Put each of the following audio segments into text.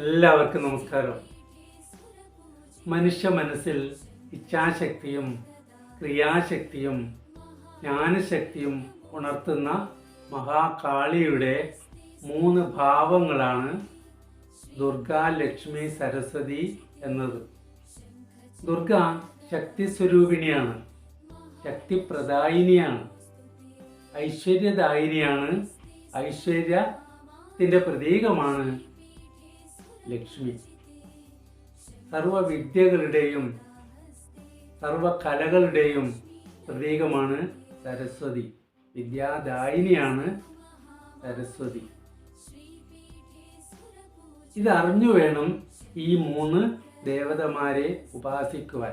എല്ലാവർക്കും നമസ്കാരം. മനുഷ്യ മനസ്സിൽ ഇച്ഛാശക്തിയും ക്രിയാശക്തിയും ജ്ഞാനശക്തിയും ഉണർത്തുന്ന മഹാകാളിയുടെ മൂന്ന് ഭാവങ്ങളാണ് ദുർഗ ലക്ഷ്മി സരസ്വതി എന്നത്. ദുർഗ ശക്തി സ്വരൂപിണിയാണ് ശക്തിപ്രദായിനിയാണ് ഐശ്വര്യദായിനിയാണ് ഐശ്വര്യത്തിന്റെ പ്രതീകമാണ് ലക്ഷ്മി. സർവവിദ്യകളുടെയും സർവകലകളുടെയും പ്രതീകമാണ് സരസ്വതി. വിദ്യാദായിനിയാണ് സരസ്വതി. ഇതറിഞ്ഞു വേണം ഈ മൂന്ന് ദേവതമാരെ ഉപാസിക്കുവാൻ.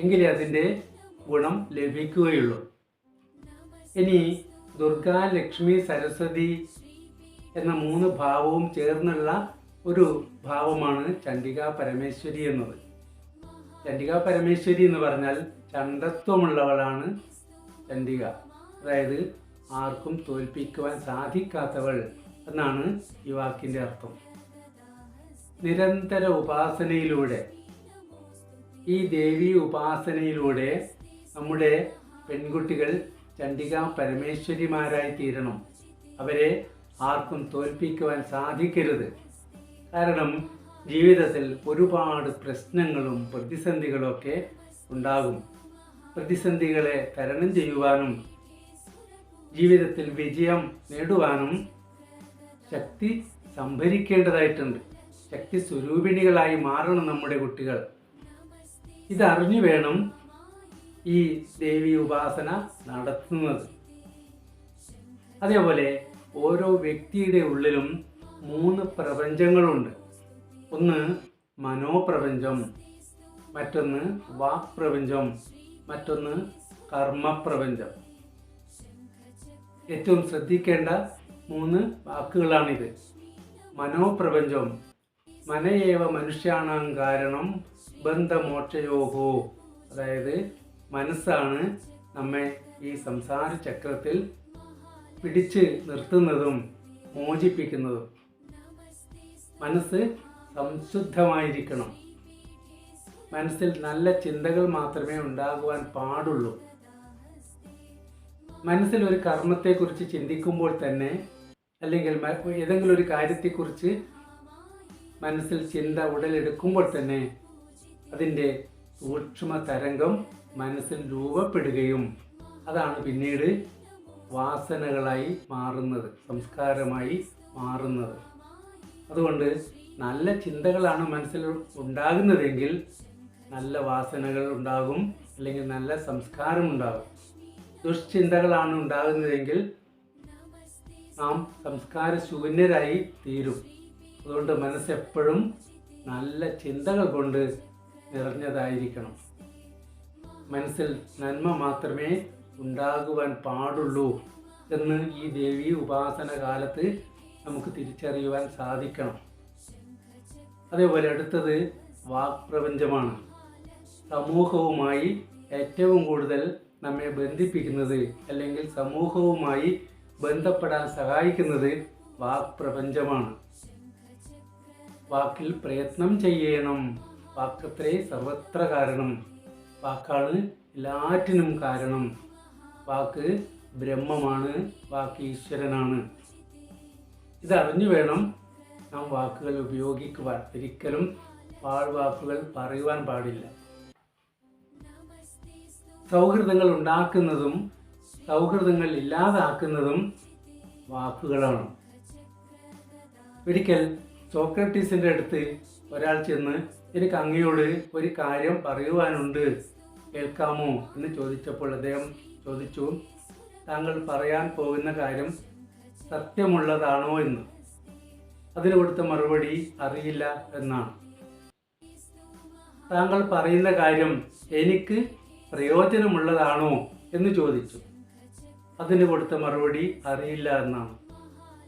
എങ്കിലേ അതിന്റെ ഗുണം ലഭിക്കുകയുള്ളൂ. ഇനി ദുർഗാ ലക്ഷ്മി സരസ്വതി എന്ന മൂന്ന് ഭാവവും ചേർന്നുള്ള ഒരു ഭാവമാണ് ചണ്ഡിക പരമേശ്വരി എന്നത്. ചണ്ഡിക പരമേശ്വരി എന്ന് പറഞ്ഞാൽ ചണ്ടത്വമുള്ളവളാണ് ചണ്ഡിക. അതായത് ആർക്കും തോൽപ്പിക്കുവാൻ സാധിക്കാത്തവൾ എന്നാണ് ഈ വാക്കിന്റെ അർത്ഥം. നിരന്തര ഉപാസനയിലൂടെ ഈ ദേവി ഉപാസനയിലൂടെ നമ്മുടെ പെൺകുട്ടികൾ ചണ്ഡിക പരമേശ്വരിമാരായി തീരണം. അവരെ ആർക്കും തോൽപ്പിക്കുവാൻ സാധിക്കരുത്. കാരണം ജീവിതത്തിൽ ഒരുപാട് പ്രശ്നങ്ങളും പ്രതിസന്ധികളൊക്കെ ഉണ്ടാകും. പ്രതിസന്ധികളെ തരണം ചെയ്യുവാനും ജീവിതത്തിൽ വിജയം നേടുവാനും ശക്തി സംഭരിക്കേണ്ടതായിട്ടുണ്ട്. ശക്തി സ്വരൂപിണികളായി മാറണം നമ്മുടെ കുട്ടികൾ. ഇതറിഞ്ഞു വേണം ഈ ദേവി ഉപാസന നടത്തുന്നത്. അതേപോലെ ഓരോ വ്യക്തിയുടെ ഉള്ളിലും മൂന്ന് പ്രപഞ്ചങ്ങളുണ്ട്. ഒന്ന് മനോപ്രപഞ്ചം മറ്റൊന്ന് വാക്പ്രപഞ്ചം മറ്റൊന്ന് കർമ്മപ്രപഞ്ചം. ഏറ്റവും ശ്രദ്ധിക്കേണ്ട മൂന്ന് വാക്കുകളാണിത്. മനോപ്രപഞ്ചം മനയേവ മനുഷ്യാണാം കാരണം ബന്ധമോക്ഷയോഹോ. അതായത് മനസ്സാണ് നമ്മെ ഈ സംസാര ചക്രത്തിൽ പിടിച്ച് നിർത്തുന്നതും മോചിപ്പിക്കുന്നതും. മനസ്സ് സംശുദ്ധമായിരിക്കണം. മനസ്സിൽ നല്ല ചിന്തകൾ മാത്രമേ ഉണ്ടാകുവാൻ പാടുള്ളൂ. മനസ്സിൽ ഒരു കർമ്മത്തെക്കുറിച്ച് ചിന്തിക്കുമ്പോൾ തന്നെ അല്ലെങ്കിൽ ഏതെങ്കിലും ഒരു കാര്യത്തെക്കുറിച്ച് മനസ്സിൽ ചിന്ത ഉടലെടുക്കുമ്പോൾ തന്നെ അതിന്റെ സൂക്ഷ്മ തരംഗം മനസ്സിൽ രൂപപ്പെടുകയും അതാണ് പിന്നീട് വാസനകളായി മാറുന്നത് സംസ്കാരമായി മാറുന്നത്. അതുകൊണ്ട് നല്ല ചിന്തകളാണ് മനസ്സിൽ ഉണ്ടാകുന്നതെങ്കിൽ നല്ല വാസനകൾ ഉണ്ടാകും അല്ലെങ്കിൽ നല്ല സംസ്കാരം ഉണ്ടാകും. ദുഷ്ചിന്തകളാണ് ഉണ്ടാകുന്നതെങ്കിൽ നാം സംസ്കാര ശൂന്യരായി തീരും. അതുകൊണ്ട് മനസ്സെപ്പോഴും നല്ല ചിന്തകൾ കൊണ്ട് നിറഞ്ഞതായിരിക്കണം. മനസ്സിൽ നന്മ മാത്രമേ ഉണ്ടാകുവാൻ പാടുള്ളൂ എന്ന് ഈ ദേവി ഉപാസന കാലത്ത് നമുക്ക് തിരിച്ചറിയുവാൻ സാധിക്കണം. അതേപോലെ അടുത്തത് വാക്പ്രപഞ്ചമാണ്. സമൂഹവുമായി ഏറ്റവും കൂടുതൽ നമ്മെ ബന്ധിപ്പിക്കുന്നത് അല്ലെങ്കിൽ സമൂഹവുമായി ബന്ധപ്പെടാൻ സഹായിക്കുന്നത് വാക്പ്രപഞ്ചമാണ്. വാക്കിൽ പ്രയത്നം ചെയ്യണം. വാക്കത്രേ സർവത്ര കാരണം. വാക്കാണ് എല്ലാറ്റിനും കാരണം. വാക്ക് ബ്രഹ്മമാണ്. വാക്ക് ഈശ്വരനാണ്. ഇതറിഞ്ഞു വേണം നാം വാക്കുകൾ ഉപയോഗിക്കുവാൻ. ഒരിക്കലും പാഴ്വാക്കുകൾ പറയുവാൻ പാടില്ല. സൗഹൃദങ്ങൾ ഉണ്ടാക്കുന്നതും സൗഹൃദങ്ങൾ ഇല്ലാതാക്കുന്നതും വാക്കുകളാണ്. ഒരിക്കൽ സോക്രട്ടീസിന്റെ അടുത്ത് ഒരാൾ ചെന്ന് എനിക്ക് അങ്ങയോട് ഒരു കാര്യം പറയുവാനുണ്ട് കേൾക്കാമോ? എന്ന് ചോദിച്ചപ്പോൾ അദ്ദേഹം ചോദിച്ചു താങ്കൾ പറയാൻ പോകുന്ന കാര്യം സത്യമുള്ളതാണോ എന്ന്. അതിന് കൊടുത്ത മറുപടി അറിയില്ല എന്നാണ്. താങ്കൾ പറയുന്ന കാര്യം എനിക്ക് പ്രയോജനമുള്ളതാണോ എന്ന് ചോദിച്ചു. അതിന് കൊടുത്ത മറുപടി അറിയില്ല എന്നാണ്.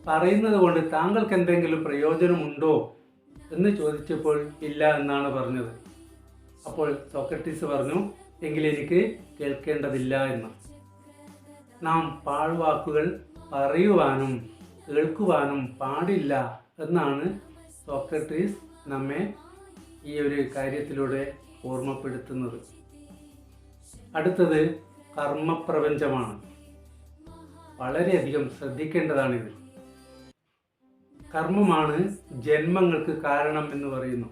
പറയുന്നത് കൊണ്ട് താങ്കൾക്ക് എന്തെങ്കിലും പ്രയോജനമുണ്ടോ എന്ന് ചോദിച്ചപ്പോൾ ഇല്ല എന്നാണ് പറഞ്ഞത്. അപ്പോൾ സോക്രട്ടീസ് പറഞ്ഞു എങ്കിൽ എനിക്ക് കേൾക്കേണ്ടതില്ല എന്ന്. നാം പാഴ്വാക്കുകൾ പറയുവാനും കേൾക്കുവാനും പാടില്ല എന്നാണ് സോക്രട്ടീസ് നമ്മെ ഈ ഒരു കാര്യത്തിലൂടെ ഓർമ്മപ്പെടുത്തുന്നത്. അടുത്തത് കർമ്മപ്രപഞ്ചമാണ്. വളരെയധികം ശ്രദ്ധിക്കേണ്ടതാണിത്. കർമ്മമാണ് ജന്മങ്ങൾക്ക് കാരണം എന്ന് പറയുന്നു.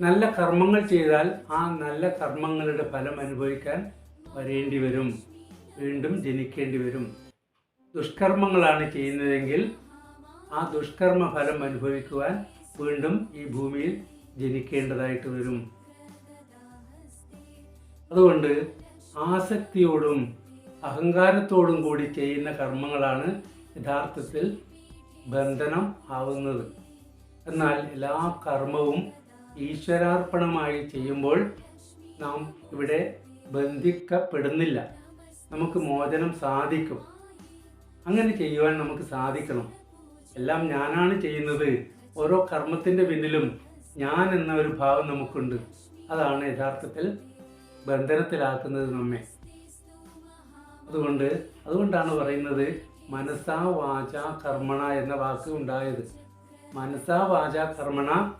നല്ല കർമ്മങ്ങൾ ചെയ്താൽ ആ നല്ല കർമ്മങ്ങളുടെ ഫലം അനുഭവിക്കാൻ വരേണ്ടി വരും. വീണ്ടും ജനിക്കേണ്ടി വരും. ദുഷ്കർമ്മങ്ങളാണ് ചെയ്യുന്നതെങ്കിൽ ആ ദുഷ്കർമ്മ ഫലം അനുഭവിക്കുവാൻ വീണ്ടും ഈ ഭൂമിയിൽ ജനിക്കേണ്ടതായിട്ട് വരും. അതുകൊണ്ട് ആസക്തിയോടും അഹങ്കാരത്തോടും കൂടി ചെയ്യുന്ന കർമ്മങ്ങളാണ് യഥാർത്ഥത്തിൽ ബന്ധനം ആവുന്നത്. എന്നാൽ എല്ലാ കർമ്മവും ഈശ്വരാർപ്പണമായി ചെയ്യുമ്പോൾ നാം ഇവിടെ ബന്ധിക്കപ്പെടുന്നില്ല. നമുക്ക് മോചനം സാധിക്കും. അങ്ങനെ ചെയ്യുവാൻ നമുക്ക് സാധിക്കണം. എല്ലാം ഞാനാണ് ചെയ്യുന്നത്. ഓരോ കർമ്മത്തിന്റെ പിന്നിലും ഞാൻ എന്ന ഒരു ഭാവം നമുക്കുണ്ട്. അതാണ് യഥാർത്ഥത്തിൽ ബന്ധനത്തിലാക്കുന്നത് നമ്മെ. അതുകൊണ്ട് അതുകൊണ്ടാണ് പറയുന്നത് മനസ്സാ വാച കർമ്മണ എന്ന വാക്ക് ഉണ്ടായത്. മനസ്സാ വാച കർമ്മണ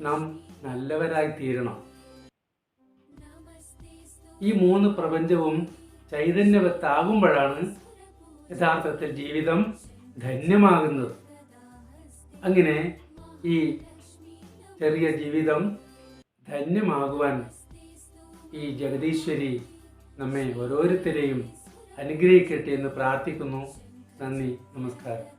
നാം നല്ലവരായി തീരണം. ഈ മൂന്ന് പ്രപഞ്ചവും ചൈതന്യവത്താകുമ്പോഴാണ് യഥാർത്ഥത്തിൽ ജീവിതം ധന്യമാകുന്നത്. അങ്ങനെ ഈ ചെറിയ ജീവിതം ധന്യമാകുവാൻ ഈ ജഗദീശ്വരി നമ്മെ ഓരോരുത്തരെയും അനുഗ്രഹിക്കട്ടെ എന്ന് പ്രാർത്ഥിക്കുന്നു. നന്ദി നമസ്കാരം.